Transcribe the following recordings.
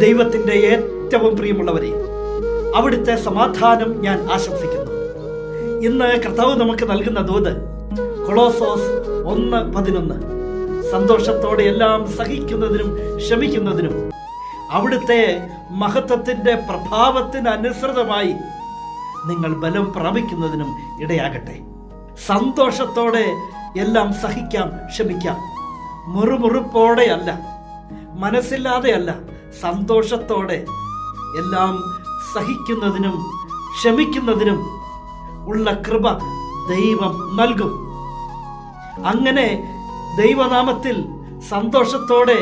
ദൈവത്തിന്റെ ഏറ്റവും പ്രിയമുള്ളവരെ അവിടുത്തെ സമാധാനം ഞാൻ ആശംസിക്കുന്നു. ഇന്ന് കർത്താവ് നമുക്ക് നൽകുന്ന ദൂത് കൊളോസോസ് ഒന്ന് പതിനൊന്ന്. സന്തോഷത്തോടെ എല്ലാം സഹിക്കുന്നതിനും ക്ഷമിക്കുന്നതിനും അവിടുത്തെ മഹത്വത്തിന്റെ പ്രഭാവത്തിന് അനുസൃതമായി നിങ്ങൾ ബലം പ്രാപിക്കുന്നതിനും ഇടയാകട്ടെ. സന്തോഷത്തോടെ എല്ലാം സഹിക്കാം ക്ഷമിക്കാം. മുറുമുറുപ്പോടെയല്ല മനസ്സില്ലാതെയല്ല സന്തോഷത്തോടെ എല്ലാം സഹിക്കുന്നതിനും ക്ഷമിക്കുന്നതിനും ഉള്ള കൃപ ദൈവം നൽകും. അങ്ങനെ ദൈവനാമത്തിൽ സന്തോഷത്തോടെ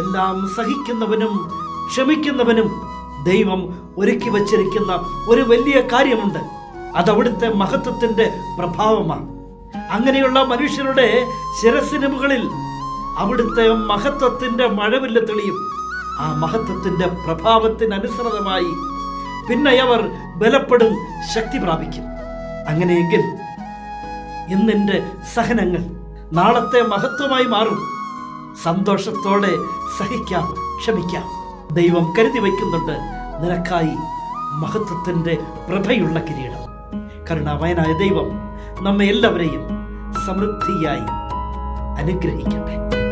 എല്ലാം സഹിക്കുന്നവനും ക്ഷമിക്കുന്നവനും ദൈവം ഒരുക്കി വച്ചിരിക്കുന്ന ഒരു വലിയ കാര്യമുണ്ട്. അതവിടുത്തെ മഹത്വത്തിന്റെ പ്രഭാവമാണ്. അങ്ങനെയുള്ള മനുഷ്യരുടെ ശിരസിന് മുകളിൽ അവിടുത്തെ മഹത്വത്തിന്റെ മഴവില്ല തെളിയും. ആ മഹത്വത്തിന്റെ പ്രഭാവത്തിനനുസൃതമായി പിന്നെ അവർ ബലപ്പെടും ശക്തി പ്രാപിക്കും. അങ്ങനെയെങ്കിൽ ഇന്നെന്റെ സഹനങ്ങൾ നാളത്തെ മഹത്വമായി മാറും. സന്തോഷത്തോടെ സഹിക്കാം ക്ഷമിക്കാം. ദൈവം കരുതി വയ്ക്കുന്നുണ്ട് നിനക്കായി മഹത്വത്തിന്റെ പ്രഭയുള്ള കിരീടം. കരുണാമയനായ ദൈവം നമ്മെ എല്ലാവരെയും സമൃദ്ധിയായി അനുഗ്രഹിക്കട്ടെ.